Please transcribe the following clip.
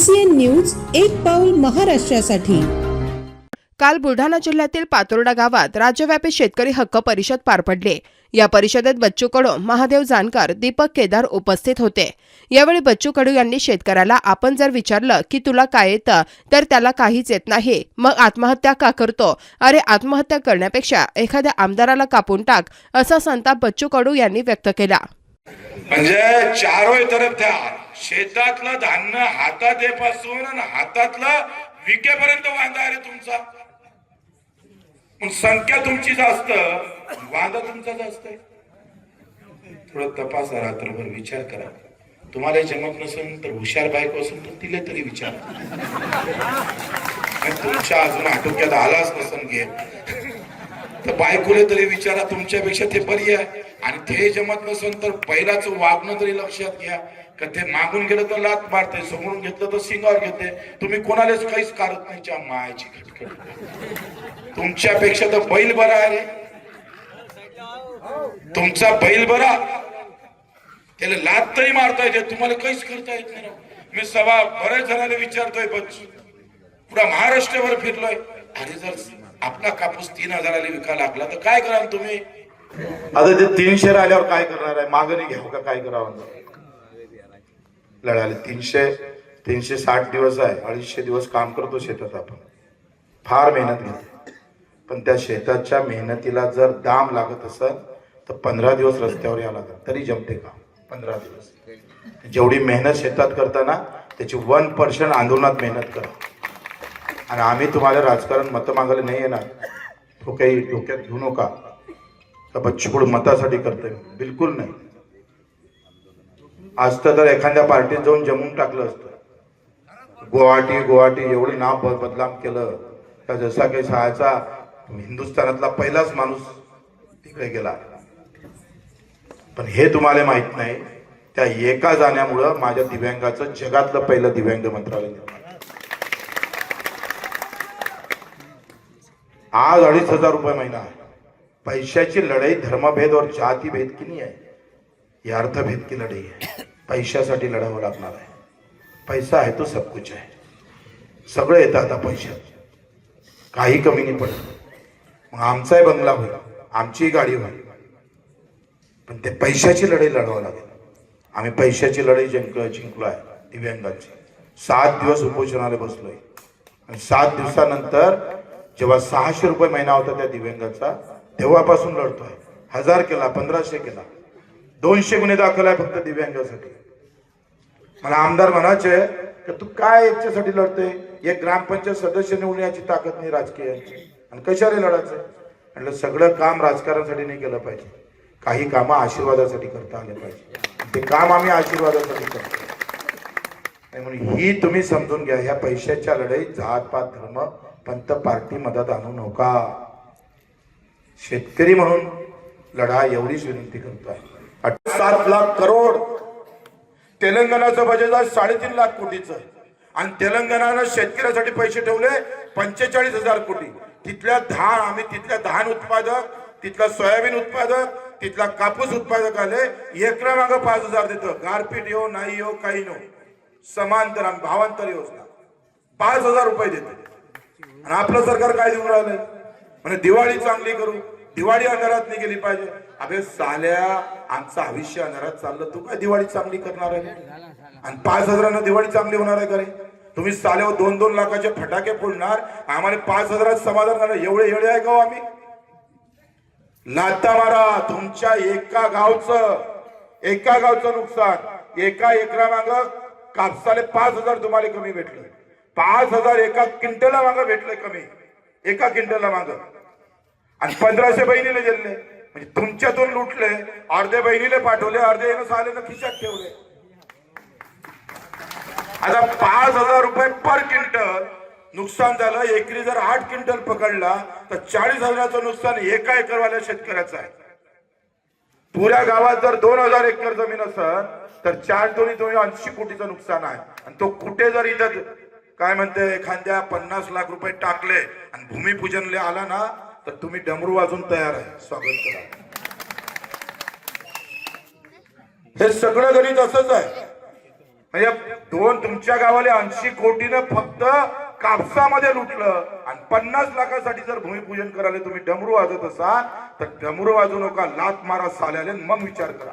BCN news एक पाऊल महाराष्ट्रासाठी. काल बुलढाणा जिल्ह्यातील पातोर्डा गावात राज्यव्यापी शेतकरी हक्क परिषद पार पडली. या परिषदेत बच्चू कडू महादेव जानकर दीपक केदार उपस्थित होते. यावेळी बच्चू कडू यांनी शेतकऱ्याला आपण जर विचारलं की तुला काय येतं तर त्याला काहीच येत नाही. मग आत्महत्या का करतो? अरे आत्महत्या करण्यापेक्षा एखाद्या आमदाराला कापून टाक असा संताप बच्चू कडू यांनी व्यक्त केला. म्हणजे चारोय तरफ त्या शेतातलं धान्य हातात येपासून आणि हातातलं विकेपर्यंत वांदा आहे तुमचा. पण संख्या तुमची जास्त वांदा तुमचा जास्त आहे. थोडं तपासा रात्रभर विचार करा. तुम्हाला जमत नसेल तर हुशार बायको असेल तर तिला तरी विचार तुमच्या अजून आटोक्यात आलाच नसेल घे तर बायकोले तरी विचारा तुमच्यापेक्षा ते बरी आहे. आणि ते जमत नसेल तर पहिलाच वागणं तरी लक्षात घ्या. का ते मागून गेलं तर लात मारते समोरून घेतलं तर सिंगावर घेते. तुम्ही कोणालाच काहीच काढत नाही च्या मायाची तुमच्यापेक्षा तर बैल बरा आहे तुमचा बैल बरा. त्याला लात तरी मारता येते तुम्हाला काहीच करता येत नाही. मी सभा बऱ्याच जणांना विचारतोय बच महाराष्ट्रभर फिरलोय. अरे जर आपला कापूस तीन हजाराला विका लागला तर काय कराल तुम्ही? आता ते तीनशे राहिल्यावर काय करणार आहे? मागणी घ्यावं का? काय करावं लढाले तीनशे तीनशे साठ दिवस आहे. अडीचशे दिवस काम करतो शेतात आपण. फार मेहनत घेतो. पण त्या शेताच्या मेहनतीला जर दाम लागत असेल तर पंधरा दिवस रस्त्यावर यावं लागत तरी जमते का? पंधरा दिवस. जेवढी मेहनत शेतात करताना त्याची वन पर्सेंट आंदोलनात मेहनत करा. आणि आम्ही तुम्हाला राजकारण मतं मागायला नाही येणार. तो काही डोक्यात घेऊ नका. का बच्चूकडू मतासाठी करतोय. बिलकुल नाही. आज तर एखाद्या पार्टीत जाऊन जमून टाकलं असतं. गुवाहाटी गुवाहाटी एवढं नाव बदलाम केलं. का जसा काही शाळेचा हिंदुस्थानातला पहिलाच माणूस तिकडे गेला. पण हे तुम्हाला माहीत नाही त्या एका जाण्यामुळं माझ्या दिव्यांगाचं जगातलं पहिलं दिव्यांग मंत्रालय आज अडीच हजार रुपये महिना आहे. पैशाची लढाई धर्मभेद और जाती भेद की नाही आहे. ही अर्थभेद की लढाई आहे. पैशासाठी लढावं लागणार आहे. पैसा आहे तो सब कुछ आहे. सगळं येतं आता पैशात. काही कमी नाही पडत. मग आमचाही बंगला होईल. आमचीही गाडी होईल. पण ते पैशाची लढाई लढावं लागेल. आम्ही पैशाची लढाई जिंक जिंकलो आहे. दिव्यांगाची. सात दिवस उपोषणाला बसलोय. आणि सात दिवसानंतर जेव्हा सहाशे रुपये महिना होता त्या दिव्यांगाचा तेव्हापासून लढतोय. हजार केला पंधराशे केला. दोनशे गुन्हे दाखल आहे फक्त दिव्यांगासाठी. मला आमदार म्हणायचे की तू काय याच्यासाठी लढतोय? एक ग्रामपंचायत सदस्य निवडून याची ताकद नाही राजकीय. आणि कशाला लढायचं? म्हटलं सगळं काम राजकारणासाठी नाही केलं पाहिजे. काही कामं आशीर्वादासाठी करता आले पाहिजे. ते काम आम्ही आशीर्वादासाठी करतो. म्हणून ही तुम्ही समजून घ्या ह्या पैशाच्या लढाईत जात पात धर्म पंत पार्टी मदत आणू नका. शेतकरी म्हणून लढा एवढीच विनंती करतो आहे. सात लाख करोड तेलंगणाचं बजेट आहे साडेतीन लाख कोटीचं आणि तेलंगणानं शेतकऱ्यासाठी पैसे ठेवले पंचेचाळीस हजार कोटी. तिथल्या धान आम्ही तिथल्या धान उत्पादक तिथला सोयाबीन उत्पादक तिथला कापूस उत्पादक आले. एकरा मागं पाच हजार देतो. गारपीट येऊ नाही येऊ काही नो हो. समांतर आणि भावांतर योजना. पाच हजार रुपये देतो. आणि आपलं सरकार काय देऊन राहिलंय? म्हणजे दिवाळी चांगली करू. दिवाळी अंधारात नाही गेली पाहिजे. अबे साल्या आमचं आयुष्य अंधारात चाललं. तू काय दिवाळी चांगली करणार आहे? आणि पाच हजारांना दिवाळी चांगली होणार आहे का रे? तुम्ही साल्यावर दोन दोन लाखाचे फटाके फोडणार आम्हाला पाच हजारात समाधान करणार एवढे एवढे आहे का हो आम्ही? लाता मारा तुमच्या एका गावचं एका गावचं नुकसान. एका एकरा माग कापसाले पाच हजार तुम्हाला कमी भेटले. पाच हजार एका क्विंटला माग भेटले कमी. एका क्विंटलला माग. आणि पंधराशे बहिणीला दिले म्हणजे तुमच्यातून लुटले अर्धे बहिणीला पाठवले अर्धे येणं तर खिशात ठेवले. आता पाच हजार रुपये पर क्विंटल नुकसान झालं एकरी जर आठ क्विंटल पकडला तर चाळीस हजाराचं नुकसान एका एकरवाल्या शेतकऱ्याचं आहे. पुऱ्या गावात जर दोन हजार एकर जमीन असेल तर चार दोन्ही दोन ऐंशी कोटीचं नुकसान आहे. आणि तो कुठे जर इथं काय म्हणते एखाद्या पन्नास लाख रुपये टाकले आणि भूमिपूजनले आला ना तर तुम्ही डमरू वाजून तयार आहे. स्वागत करा. हे सगळं गणित असंच आहे. म्हणजे दोन तुमच्या गावाला ऐंशी कोटीनं फक्त कापसामध्ये लुटलं आणि पन्नास लाखासाठी जर भूमिपूजन करायला तुम्ही डमरू वाजत असाल तर डमरू वाजू नका लात मारा साल्याले आणि मग विचार करा.